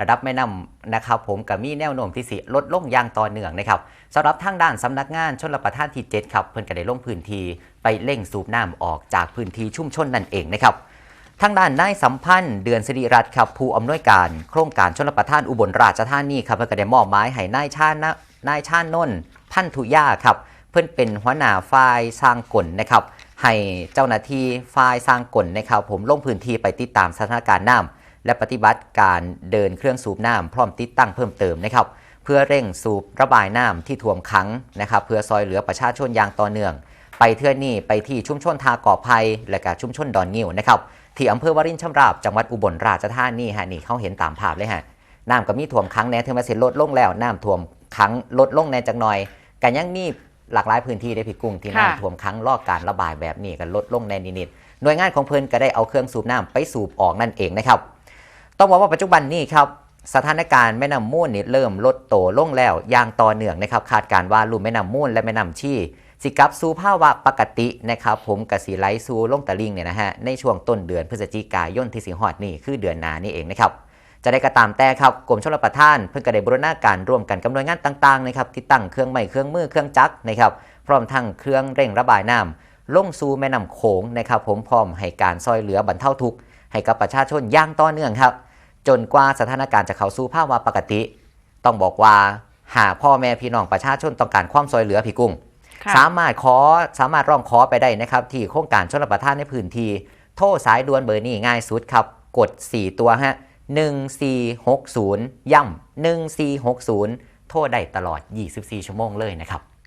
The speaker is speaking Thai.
ระดับแม่น้ำนะครับผมกับมีแนวโน้มที่สิลดลงอย่างต่อเนื่องนะครับสำหรับทางด้านสำนักงานชนรประทานที่ 7 ครับ เพิ่นก็ได้ลงพื้นที่ไปเร่งสูบน้ำออกจากพื้นที่ชุ่มชนนั่นเองนะครับทางด้านนายสัมพันธ์เดือนสิริรัตน์ครับผู้อำนวยการโครงการชนรประทานอุบลราชธานีครับเพิ่นก็ได้มอบหมายให้นายชาญนะนายชาญนนท์พันธุยาครับ เพื่อนเป็นหัวหน้าฝ่ายสร้างกลนะครับ ให้เจ้าหน้าที่ฝ่ายสร้างกลนะครับ ผมลงพื้นที่ไปติดตามสถานการณ์น้ำ และปฏิบัติการเดินเครื่องสูบน้ำพร้อมติดตั้งเพิ่มเติมนะครับ เพื่อเร่งสูบระบายน้ำที่ท่วมขังนะครับ เพื่อซอยเหลือประชาชนอย่างต่อเนื่อง ไปเทื่อนี่ไปที่ชุมชนทากอภัย และก็ชุมชนดอนงิ้วนะครับที่อำเภอวารินชำราบจังหวัดอุบลราชธานีฮะนี่เขาเห็นตามภาพเลยฮะน้ำก็มีท่วมขังแน่ถึงแม้สิลดลงแล้วน้ำท่วมขังลดลงแน่จักหน่อยกันยังมีหลากหลายพื้นที่ได้พี่กุ้งที่น้ำท่วมขังลอกการระบายแบบนี้กันลดลงแน่นิดๆหน่วยงานของเพิ่นก็ได้เอาเครื่องสูบน้ำไปสูบออกนั่นเองนะครับ ต้องบอกว่าปัจจุบันนี้ครับสถานการณ์แม่น้ำมูลนี่เริ่มลดโตลงแล้วอย่างต่อเนื่องนะครับคาดการว่าลุ่มแม่น้ำมูลและแม่น้ำชี่สิกับสู่ภาวะปกตินะครับผมกสีไหลสู่ลงตะลิงเนี่ยนะฮะในช่วงต้นเดือนพฤศจิกายนที่สิงหอดนี่คือเดือนหนานี่เองนะครับจะได้กระตามแต่ครับกรมชลประทาน เพิ่งกระได้บรณาการร่วมกันกับหน่วยงานต่างๆนะครับที่ตั้งเครื่องไม้เครื่องมือเครื่องจักรนะครับพร้อมทั้งเครื่องเร่งระบายน้ำลงสู่แม่น้ำโขงนะครับผมพร้อมให้การซอยเหลือบรรเทาทุกข์ให้กับประชาชนอย่างต่อเนื่องครับ จนกว่าสถานการณ์จะเข้าสู่ภาวะปกติ ต้องบอกว่าหากพ่อแม่พี่น้องประชาชนต้องการความซอยเหลือพี่กุ้งค่ะสามารถขอสามารถร้องขอไปได้นะครับ ที่โครงการชนรับประทานในพื้นที่โทรสายด่วนเบอร์นี้ง่ายสุดครับ กด 4 ตัวฮะ1460 ย่ำ1460 โทรได้ตลอด 24 ชั่วโมงเลยนะครับ